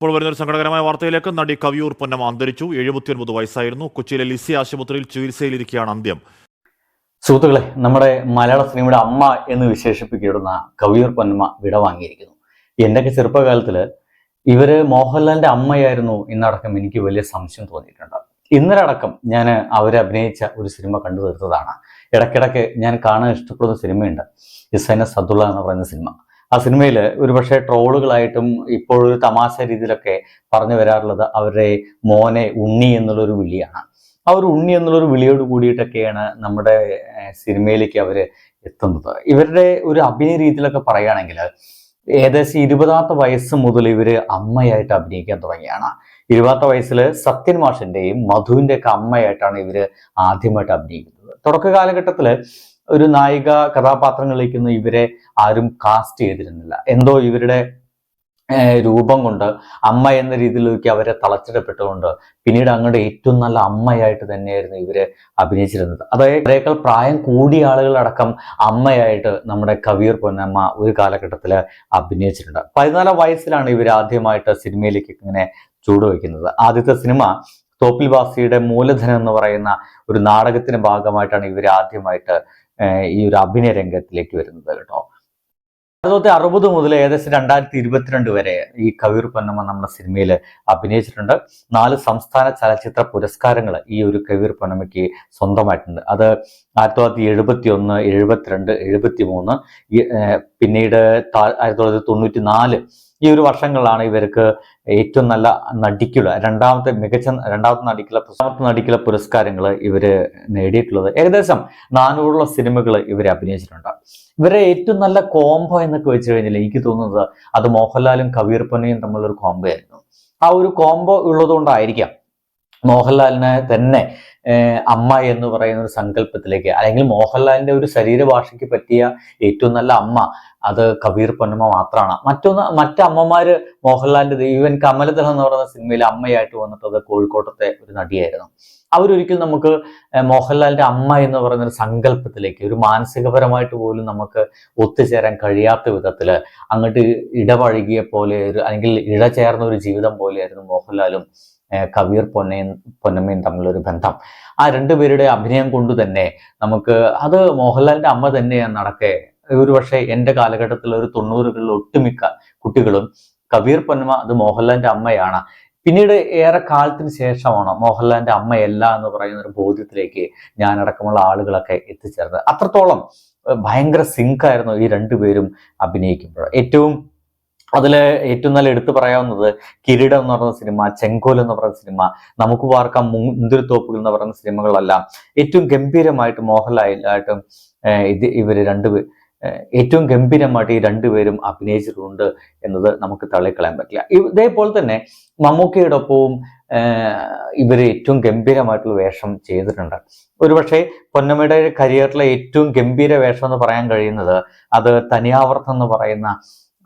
ഇപ്പോൾ വരുന്ന ഒരു സങ്കടകരമായ വാർത്തയിലേക്ക് നടി കവിയൂർ പൊന്നമ്മ അന്തരിച്ചു. എഴുപത്തിയൊൻപത് വയസ്സായിരുന്നു. കൊച്ചിയിലെ ലിസി ആശുപത്രിയിൽ ചികിത്സയിലിരിക്കുകയാണ് അന്ത്യം. സുഹൃത്തുക്കളെ നമ്മുടെ മലയാള സിനിമയുടെ അമ്മ എന്ന് വിശേഷിപ്പിക്കപ്പെടുന്ന കവിയൂർ പൊന്നമ്മ വിട വാങ്ങിയിരിക്കുന്നു. എന്റെയൊക്കെ ചെറുപ്പകാലത്തിൽ ഇവർ മോഹൻലാലിന്റെ അമ്മയായിരുന്നു എന്നടക്കം എനിക്ക് വലിയ സംശയം തോന്നിയിട്ടുണ്ട്. ഇന്നലെ അടക്കം ഞാൻ അവരെ അഭിനയിച്ച ഒരു സിനിമ കണ്ടു തീർത്തതാണ്. ഇടയ്ക്കിടയ്ക്ക് ഞാൻ കാണാൻ ഇഷ്ടപ്പെടുന്ന സിനിമയുണ്ട്. ഇസൈന സദുള്ള എന്ന് പറയുന്ന സിനിമ. ആ സിനിമയിൽ ഒരുപക്ഷെ ട്രോളുകളായിട്ടും ഇപ്പോഴൊരു തമാശ രീതിയിലൊക്കെ പറഞ്ഞു വരാറുള്ളത് അവരുടെ മോനെ ഉണ്ണി എന്നുള്ളൊരു വിളിയാണ്. ആ ഒരു ഉണ്ണി എന്നുള്ളൊരു വിളിയോട് കൂടിയിട്ടൊക്കെയാണ് നമ്മുടെ സിനിമയിലേക്ക് അവർ എത്തുന്നത്. ഇവരുടെ ഒരു അഭിനയ രീതിയിലൊക്കെ പറയുകയാണെങ്കിൽ ഏകദേശം ഇരുപതാമത്തെ വയസ്സ് മുതൽ ഇവർ അമ്മയായിട്ട് അഭിനയിക്കാൻ തുടങ്ങിയാണ്. ഇരുപതാമത്തെ വയസ്സിൽ സത്യൻ മാഷിന്റെയും മധുവിന്റെയൊക്കെ അമ്മയായിട്ടാണ് ഇവർ ആദ്യമായിട്ട് അഭിനയിക്കുന്നത്. തുടക്ക കാലഘട്ടത്തിൽ ഒരു നായിക കഥാപാത്രങ്ങളിലേക്കൊന്നും ഇവരെ ആരും കാസ്റ്റ് ചെയ്തിരുന്നില്ല. എന്തോ ഇവരുടെ രൂപം കൊണ്ട് അമ്മ എന്ന രീതിയിലേക്ക് അവരെ തളച്ചിടപ്പെട്ടുകൊണ്ട് പിന്നീട് അങ്ങോട്ട് ഏറ്റവും നല്ല അമ്മയായിട്ട് തന്നെയായിരുന്നു ഇവർ അഭിനയിച്ചിരുന്നത്. അതായത് അവരെക്കാൾ പ്രായം കൂടിയ ആളുകളടക്കം അമ്മയായിട്ട് നമ്മുടെ കവിയർ പൊന്നമ്മ ഒരു കാലഘട്ടത്തിൽ അഭിനയിച്ചിട്ടുണ്ട്. പതിനാലാം വയസ്സിലാണ് ഇവർ ആദ്യമായിട്ട് സിനിമയിലേക്ക് ഇങ്ങനെ ചൂടുവയ്ക്കുന്നത് ആദ്യത്തെ സിനിമ തോപ്പിൽ വാസിയുടെ മൂലധനം എന്ന് പറയുന്ന ഒരു നാടകത്തിന്റെ ഭാഗമായിട്ടാണ് ഇവർ ആദ്യമായിട്ട് ഈ ഒരു അഭിനയ രംഗത്തിലേക്ക് വരുന്നത് കേട്ടോ. ആയിരത്തി അറുപത് മുതൽ ഏകദേശം രണ്ടായിരത്തി ഇരുപത്തിരണ്ട് വരെ ഈ കവിർ പൊന്നമ്മ നമ്മുടെ സിനിമയിൽ അഭിനയിച്ചിട്ടുണ്ട്. നാല് സംസ്ഥാന ചലച്ചിത്ര പുരസ്കാരങ്ങൾ ഈ ഒരു കവിർ പൊന്നമ്മയ്ക്ക് സ്വന്തമായിട്ടുണ്ട്. അത് ആയിരത്തി തൊള്ളായിരത്തി എഴുപത്തി ഒന്ന് എഴുപത്തിരണ്ട് എഴുപത്തി മൂന്ന് പിന്നീട് ആയിരത്തി തൊള്ളായിരത്തി തൊണ്ണൂറ്റി നാല് ഈ ഒരു വർഷങ്ങളിലാണ് ഇവർക്ക് ഏറ്റവും നല്ല നടിക്കുള്ള രണ്ടാമത്തെ മികച്ച രണ്ടാമത്തെ നടിക്കുള്ള പ്രധാനത്തെ നടിക്കുള്ള പുരസ്കാരങ്ങൾ ഇവർ നേടിയിട്ടുള്ളത്. ഏകദേശം നാനൂറോളം സിനിമകൾ ഇവർ അഭിനയിച്ചിട്ടുണ്ട്. ഇവരെ ഏറ്റവും നല്ല കോംബോ എന്നൊക്കെ വെച്ച് കഴിഞ്ഞാൽ എനിക്ക് തോന്നുന്നത് അത് മോഹൻലാലും കബീർ പൊന്നയും തമ്മിലൊരു കോംബോ ആയിരുന്നു. ആ ഒരു കോംബോ ഉള്ളതുകൊണ്ടായിരിക്കാം മോഹൻലാലിനെ തന്നെ അമ്മ എന്ന് പറയുന്ന ഒരു സങ്കല്പത്തിലേക്ക് അല്ലെങ്കിൽ മോഹൻലാലിന്റെ ഒരു ശരീരഭാഷയ്ക്ക് പറ്റിയ ഏറ്റവും നല്ല അമ്മ അത് കബീർ പൊന്നമ്മ മാത്രമാണ്. മറ്റൊന്ന് മറ്റമ്മമാര് മോഹൻലാലിന്റെ ഈവൻ കമലദളം എന്ന് പറയുന്ന സിനിമയിൽ അമ്മയായിട്ട് വന്നിട്ടത് കോഴിക്കോട്ടത്തെ ഒരു നടിയായിരുന്നു. അവരൊരിക്കലും നമുക്ക് മോഹൻലാലിന്റെ അമ്മ എന്ന് പറയുന്ന ഒരു സങ്കല്പത്തിലേക്ക് ഒരു മാനസികപരമായിട്ട് പോലും നമുക്ക് ഒത്തുചേരാൻ കഴിയാത്ത വിധത്തിൽ അങ്ങോട്ട് ഇടപഴകിയ പോലെ ഒരു അല്ലെങ്കിൽ ഇഴചേർന്ന ഒരു ജീവിതം പോലെയായിരുന്നു മോഹൻലാലും കബീർ പൊന്നയും പൊന്നമ്മയും തമ്മിലൊരു ബന്ധം. ആ രണ്ടുപേരുടെ അഭിനയം കൊണ്ട് തന്നെ നമുക്ക് അത് മോഹൻലാലിന്റെ അമ്മ തന്നെയാണ് നടക്കെ. ഒരു പക്ഷേ എന്റെ കാലഘട്ടത്തിൽ ഒരു തൊണ്ണൂറുകളിൽ ഒട്ടുമിക്ക കുട്ടികളും കബീർ പൊന്നമ്മ അത് മോഹൻലാലിന്റെ അമ്മയാണ്. പിന്നീട് ഏറെ കാലത്തിന് ശേഷമാണ് മോഹൻലാലിന്റെ അമ്മയല്ല എന്ന് പറയുന്ന ഒരു ബോധ്യത്തിലേക്ക് ഞാനടക്കമുള്ള ആളുകളൊക്കെ എത്തിച്ചേർന്നത്. അത്രത്തോളം ഭയങ്കര സിങ്കായിരുന്നു ഈ രണ്ടുപേരും അഭിനയിക്കുമ്പോൾ. ഏറ്റവും അതിൽ ഏറ്റവും നല്ല എടുത്തു പറയാവുന്നത് കിരീടം എന്ന് പറയുന്ന സിനിമ ചെങ്കോൽ എന്ന് പറയുന്ന സിനിമ നമുക്ക് പാർക്കാം മുന്തിരിത്തോപ്പുകൾ എന്ന് പറയുന്ന സിനിമകളെല്ലാം. ഏറ്റവും ഗംഭീരമായിട്ട് മോഹൻലാലായിട്ടും ഇത് ഇവർ രണ്ടുപേർ ഏറ്റവും ഗംഭീരമായിട്ട് ഈ രണ്ടുപേരും അഭിനയിച്ചിട്ടുണ്ട് എന്നത് നമുക്ക് തള്ളിക്കളയാൻ പറ്റില്ല. ഇതേപോലെ തന്നെ മമ്മൂക്കയുടെ ഒപ്പവും ഏഹ്, ഇവർ ഏറ്റവും ഗംഭീരമായിട്ടുള്ള വേഷം ചെയ്തിട്ടുണ്ട്. ഒരുപക്ഷെ പൊന്നമ്മയുടെ കരിയറിലെ ഏറ്റവും ഗംഭീര വേഷം എന്ന് പറയാൻ കഴിയുന്നത് അത് തനിയാവർത്തം എന്ന് പറയുന്ന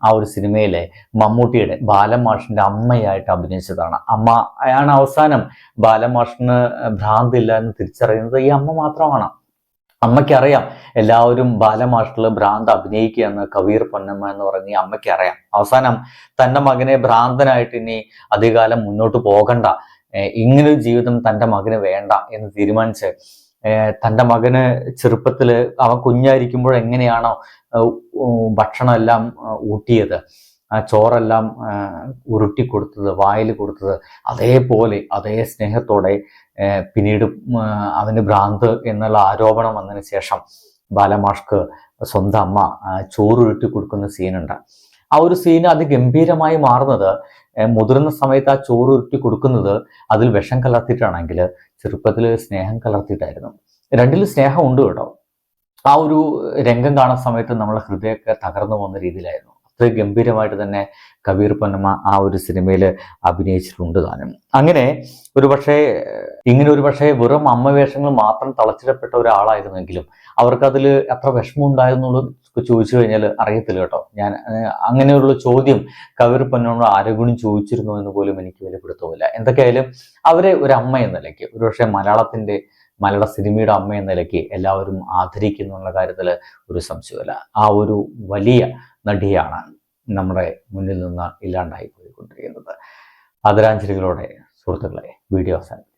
ആ ഒരു സിനിമയിലെ മമ്മൂട്ടിയുടെ ബാലമാഷിന്റെ അമ്മയായിട്ട് അഭിനയിച്ചതാണ്. അമ്മ ആണ് അവസാനം ബാലമാഷിന് ഭ്രാന്തില്ല എന്ന് തിരിച്ചറിയുന്നത് ഈ അമ്മ മാത്രമാണ്. അമ്മയ്ക്കറിയാം എല്ലാവരും ബാലമാഷിൽ ഭ്രാന്ത് അഭിനയിക്കുക എന്ന് കവീർ പൊന്നമ്മ എന്ന് പറഞ്ഞ ഈ അമ്മയ്ക്ക് അറിയാം അവസാനം തന്റെ മകനെ ഭ്രാന്തനായിട്ട് ഇനി അധികാലം മുന്നോട്ട് പോകണ്ട ഇങ്ങനൊരു ജീവിതം തന്റെ മകന് വേണ്ട എന്ന് തീരുമാനിച്ച് തന്റെ മകന് ചെറുപ്പത്തിൽ അവൻ കുഞ്ഞായിരിക്കുമ്പോൾ എങ്ങനെയാണോ ഭക്ഷണമെല്ലാം ഊട്ടിയത്. ആ ചോറെല്ലാം ഉരുട്ടി കൊടുത്തത് വായിൽ കൊടുത്തത്. അതേപോലെ അതേ സ്നേഹത്തോടെ പിന്നീട് അവന് ഭ്രാന്ത് എന്നുള്ള ആരോപണം വന്നതിന് ശേഷം ബാലമാഷ്ക്ക് സ്വന്തം അമ്മ ചോറ് ചോറുരുട്ടി കൊടുക്കുന്ന സീനുണ്ട് ആ ഒരു സീന് അതിഗംഭീരമായി മാറുന്നത്. മുതിർന്ന സമയത്ത് ആ ചോറ് ഉരുട്ടി കൊടുക്കുന്നത് അതിൽ വിഷം കലർത്തിയിട്ടാണെങ്കിൽ ചെറുപ്പത്തിൽ സ്നേഹം കലർത്തിയിട്ടായിരുന്നു. രണ്ടിലും സ്നേഹം ഉണ്ട് കേട്ടോ. ആ ഒരു രംഗം കാണുന്ന സമയത്ത് നമ്മളെ ഹൃദയമൊക്കെ തകർന്നു പോകുന്ന രീതിയിലായിരുന്നു. അത്ര ഗംഭീരമായിട്ട് തന്നെ കബീർ പൊന്നമ്മ ആ ഒരു സിനിമയിൽ അഭിനയിച്ചിട്ടുണ്ട് താനും. അങ്ങനെ ഒരു പക്ഷേ ഇങ്ങനെ ഒരു പക്ഷേ വെറും അമ്മ വേഷങ്ങൾ മാത്രം തളച്ചിടപ്പെട്ട ഒരാളായിരുന്നെങ്കിലും അവർക്കതിൽ എത്ര വിഷമം ഉണ്ടായിരുന്നുള്ളത് ചോദിച്ചു കഴിഞ്ഞാൽ അറിയത്തില്ല കേട്ടോ. ഞാൻ അങ്ങനെയുള്ള ചോദ്യം കവിർ പൊന്നോട് ആരെങ്കിലും ചോദിച്ചിരുന്നു എന്ന് പോലും എനിക്ക് വെളിപ്പെടുത്തുമില്ല എന്തൊക്കെയായാലും അവരെ ഒരു അമ്മ എന്ന നിലയ്ക്ക് ഒരുപക്ഷെ മലയാളത്തിന്റെ മലയാള സിനിമയുടെ അമ്മ എന്ന നിലയ്ക്ക് എല്ലാവരും ആദരിക്കുന്നു എന്നുള്ള കാര്യത്തിൽ ഒരു സംശയമില്ല ആ ഒരു വലിയ നടിയാണ് നമ്മുടെ മുന്നിൽ നിന്ന് ഇല്ലാണ്ടായി പോയിക്കൊണ്ടിരിക്കുന്നത്. ആദരാഞ്ജലികളോടെ സുഹൃത്തുക്കളെ വീഡിയോ അവസാനിപ്പിക്കുന്നു